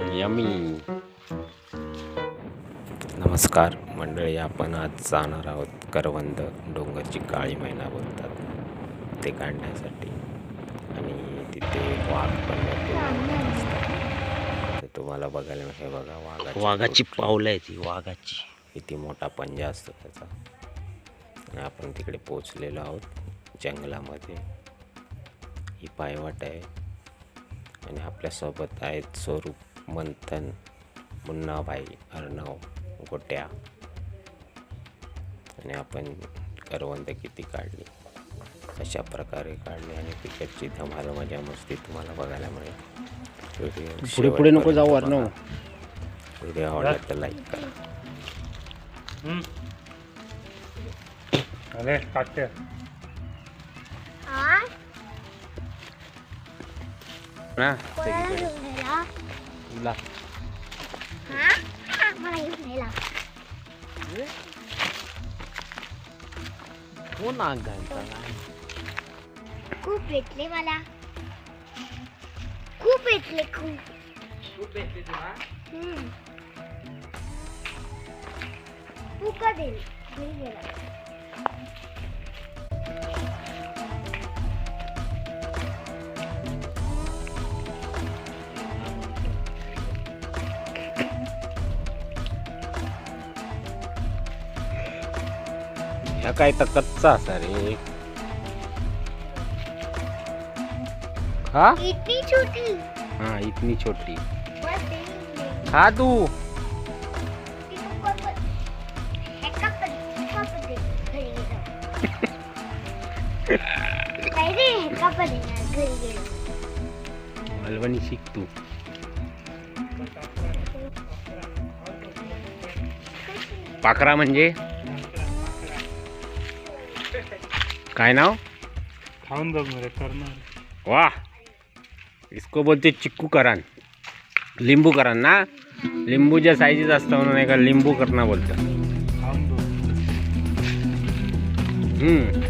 Yummy. नमस्कार मंडळी आपण आज जाणार आहोत करवंद डोंगरची काळी मैना बोलतात. ते काढण्यासाठी. आणि तिथे वाघ पण ते तुम्हाला बघायला हे बघा वाघा वाघाची पावलं आहे ती वाघाची. किती मोठा पंजा असतो त्याचा. आणि आपण तिकडे पोचलेलो आहोत जंगलामध्ये. ही पायवाट आहे. आणि आपल्यासोबत आहेत स्वरूप मंथन मुन्नाबाई अर्णव गोट्या. आणि आपण करवंद किती काढली? अशा प्रकारे काढली? आणि तिकडची धमाल मजा मस्ती तुम्हाला बघायला मिळेल. पुढे पुढे नको जाऊ अर्णव. व्हिडिओ आवडला तर लाईक करा अरे ना? गेला तुला हा मला नाग घालता खूप भेटले मला. खूप भेटले खूप. हम्म. तू का गेला? काय तर कच्चा असा रे. हा? इतनी छोटी. हा इतनी छोटी. बस खा तू. ती तुमको पण- एका पण- एका पण दे, घरी गेलो. काय रे एका पण येणार घरी गेलो मालवणी शिक तू. पाखरा म्हणजे? काय नाव? खाऊन बघ रे करणार. वाह इसको बोलते चिक्कू करान लिंबू करान ना लिंबूच्या साईजीच असतं म्हणून एका लिंबू करणा बोलतं खाऊन बघ. हम्म.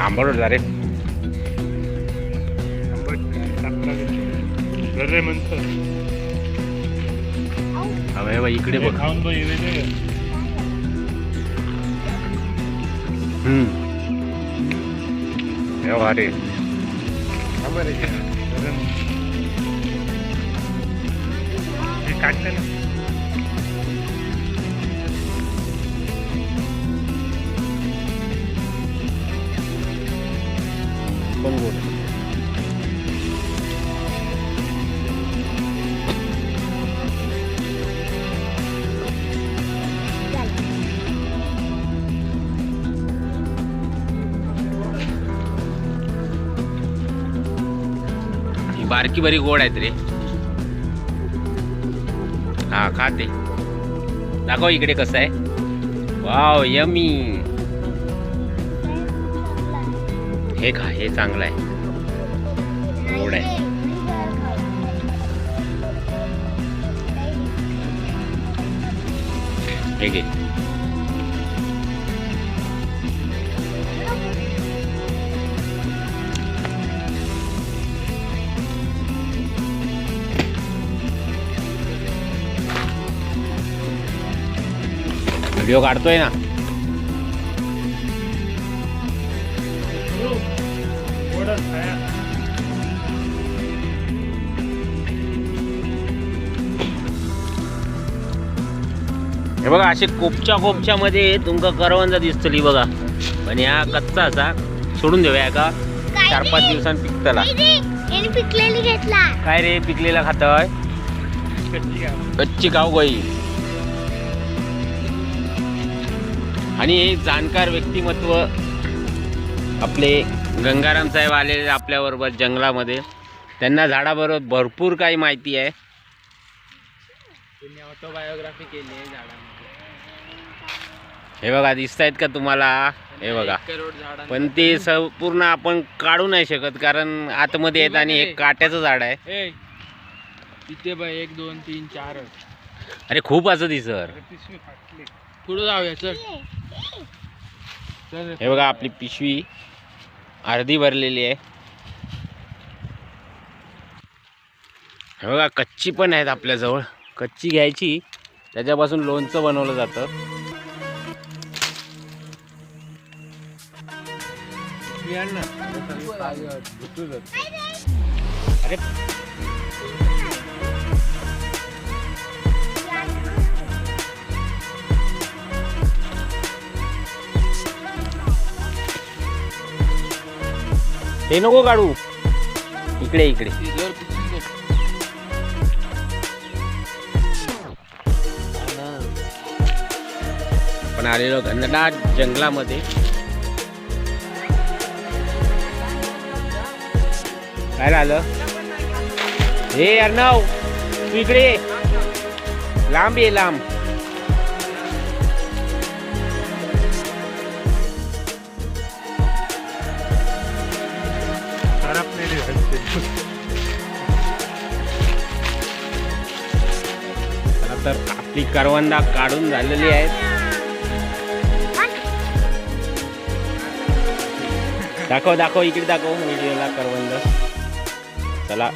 आंबट होता रे. आंबट म्हणतो अबे बाई इकडे बघ खाऊन बघ येवे दे हम्म हे वा रे हे काटते ना बारकी बारी गोड आहेत रे. हा खाते दाखव इकडे कसं आहे. Wow yummy. हे खा हे चांगलं आहे. गोड आहे. हे घे. व्हिडिओ काढतोय ना हे बघा असे कोपच्या कोपच्या मध्ये तुमका करवंद दिसतली बघा. पण या कच्चा असा सोडून देऊया का? चार पाच दिवसांनी पिकतला. याने पिकलेली घेतला. काय रे पिकलेला खातय? कच्ची घ्या कच्ची गाव गाई. आणि हे जाणकार व्यक्तिमत्व आपले गंगाराम साहेब आलेले आपल्याबरोबर जंगलामध्ये. त्यांना झाडाबरोबर भरपूर काही माहिती आहे. त्यांनी ऑटोबायोग्राफी केली आहे झाडांमध्ये. हे बघा दिसत आहेत का तुम्हाला? हे बघा. करोड झाडां पण ते संपूर्ण आपण काढू नाही शकत कारण आतमध्ये येत आणि हे काट्याचं झाड आहे. तिथे बघ एक दोन तीन चार. अरे खूप असं दिसर पुढे जाऊया चल. हे बघा आपली पिशवी अर्धी भरलेली आहे. हे बघा कच्ची पण आहेत आपल्याजवळ. कच्ची घ्यायची त्याच्यापासून लोणचं बनवलं जातं. अरे हे नको काढू. इकडे इकडे. पण आलेलो घनदाट जंगलामध्ये. काय झालं? हे अर्णव तू इकडे लांब ये लांब. चला तर आपली करवंदा काढून झालेली आहेत. दाखव दाखव इकडे दाखव. व्हिडिओला करवंद. चला.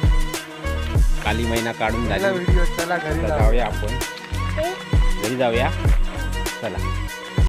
काली महिना काढून झाली. व्हिडिओ चला घरी आता जाऊ. जाऊया आपण. घरी जाऊया. चला.